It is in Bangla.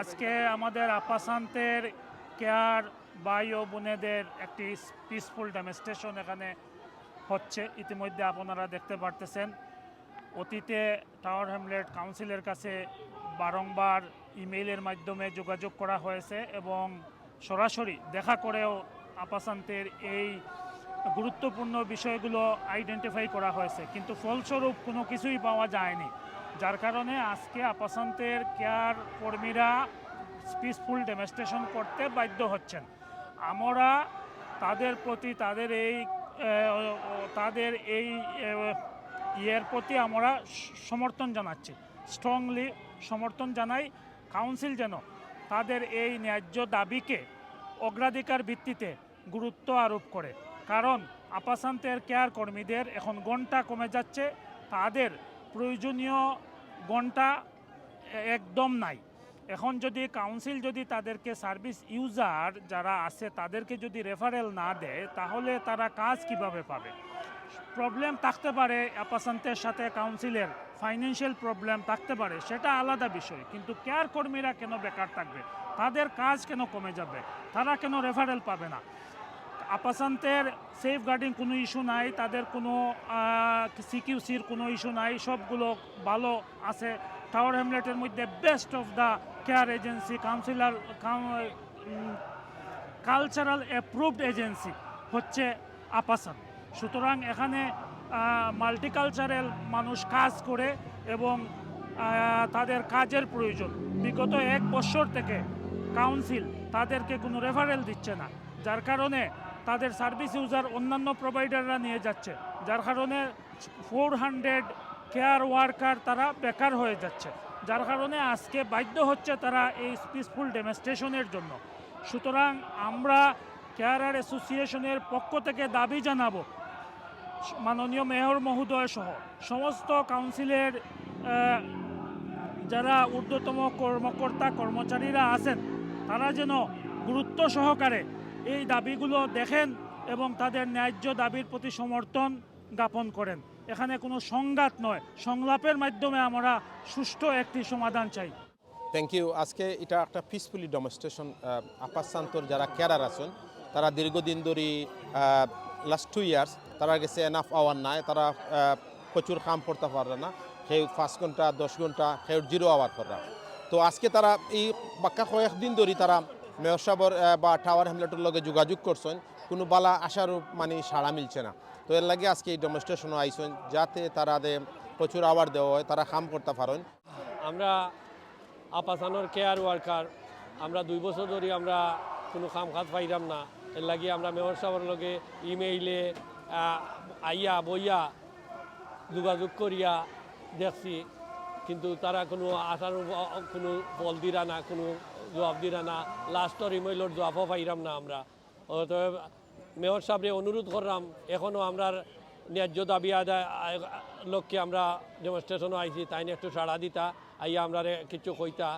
আজকে আমাদের আপাসান্তের কেয়ার ভাই ও বোনেদের একটি পিসফুল ডেমনস্ট্রেশন এখানে হচ্ছে। ইতিমধ্যে আপনারা দেখতে পারতেছেন। অতীতে টাওয়ার হ্যামলেট কাউন্সিলের কাছে বারংবার ইমেইলের মাধ্যমে যোগাযোগ করা হয়েছে এবং সরাসরি দেখা করেও আপাসান্তের এই গুরুত্বপূর্ণ বিষয়গুলো আইডেন্টিফাই করা হয়েছে। কিন্তু ফলস্বরূপ কোনো কিছুই পাওয়া যায়নি। যার কারণে আজকে আপাসান্তের কেয়ার কর্মীরা পিসফুল ডেমনস্ট্রেশন করতে বাধ্য হচ্ছেন। আমরা তাদের প্রতি, তাদের এই তাদের এই ইয়ের প্রতি আমরা সমর্থন জানাচ্ছি। স্ট্রংলি সমর্থন জানাই। কাউন্সিল যেন তাদের এই ন্যায্য দাবিকে অগ্রাধিকার ভিত্তিতে গুরুত্ব আরোপ করে। কারণ আপাসান্তের কেয়ার কর্মীদের এখন ঘণ্টা কমে যাচ্ছে। তাদের প্রয়োজনীয় ঘণ্টা একদম নাই। এখন যদি কাউন্সিল যদি তাদেরকে সার্ভিস ইউজার যারা আছে তাদেরকে যদি রেফারেল না দেয়, তাহলে তারা কাজ কীভাবে পাবে? প্রবলেম থাকতে পারে অ্যাপাসান্তের সাথে কাউন্সিলের ফাইন্যান্সিয়াল প্রবলেম থাকতে পারে, সেটা আলাদা বিষয়। কিন্তু কেয়ার কর্মীরা কেন বেকার থাকবে? তাদের কাজ কেন কমে যাবে? তারা কেন রেফারেল পাবে না? আপাসান্তের সেফ গার্ডিং কোনো ইস্যু নাই, তাদের কোনো সিকিউসির কোনো ইস্যু নাই, সবগুলো ভালো আছে। টাওয়ার হ্যামলেটের মধ্যে best of the care agency councillor cultural approved agency হচ্ছে আপাসান সুতরাং এখানে মাল্টিকালচারাল মানুষ কাজ করে এবং তাদের কাজের প্রয়োজন। বিগত এক বছর থেকে কাউন্সিল তাদেরকে কোনো রেফারেল দিচ্ছে না। যার কারণে তাদের সার্ভিস ইউজার অন্যান্য প্রোভাইডাররা নিয়ে যাচ্ছে। যার কারণে ফোর হান্ড্রেড কেয়ার ওয়ার্কার তারা বেকার হয়ে যাচ্ছে। যার কারণে আজকে বাধ্য হচ্ছে তারা এই পিসফুল ডেমনস্ট্রেশনের জন্য। সুতরাং আমরা কেয়ারার অ্যাসোসিয়েশনের পক্ষ থেকে দাবি জানাব। মাননীয় মেয়র মহোদয় সহ সমস্ত কাউন্সিলের যারা ঊর্ধ্বতম কর্মকর্তা কর্মচারীরা আছেন, তারা যেন গুরুত্ব সহকারে এই দাবিগুলো দেখেন এবং তাদের ন্যায্য দাবির প্রতি সমর্থন জ্ঞাপন করেন। এখানে কোনো সংঘাত নয়, সংলাপের মাধ্যমে আমরা সুষ্ঠু একটি সমাধান চাই। থ্যাংক ইউ আজকে এটা একটা পিসফুলি ডেমনস্ট্রেশন আপাসান্তর যারা ক্যারার আছেন, তারা দীর্ঘদিন ধরে লাস্ট টু ইয়ার্স তারা গেছে এনাফ আওয়ার নাই, তারা প্রচুর কাম করতে পারে না। সেই পাঁচ ঘণ্টা, দশ ঘণ্টা সেই জিরো আওয়ার করা তো আজকে তারা এই বাক্কা কয়েকদিন ধরে তারা মেয়র বা টাওয়ার হ্যামলেটের লগে যোগাযোগ করছেন, কোনো বালা আসার মানে সাড়া মিলছে না। তো এর লাগে আজকে এই ডেমনস্ট্রেশনও আইসেন যাতে তারা প্রচুর আওয়ার দেওয়া হয়, তারা কাম করতে পারেন। আমরা আপাসানোর কেয়ার ওয়ার্কার আমরা দুই বছর ধরে আমরা কোনো কাম কাজ পাইলাম না। এর লাগে আমরা মেয়র সাহেবের লগে ইমেইলে আইয়া বইয়া যোগাযোগ করিয়া দেখছি। কিন্তু তারা কোনো আসার কোনো বল দিরা না, কোনো জবাব দিরা না। লাস্টর ইমেইলর জবাবও পাইরাম না আমরা। অতএব মেয়র সাহেবরে অনুরোধ করলাম এখনও আমরা ন্যায্য দাবি আদায় লক্ষ্যে আমরা ডেমনস্ট্রেশনও আইছি, তাই একটু সাড়া দিতা, আইয়া আমরা কিছু কইতা।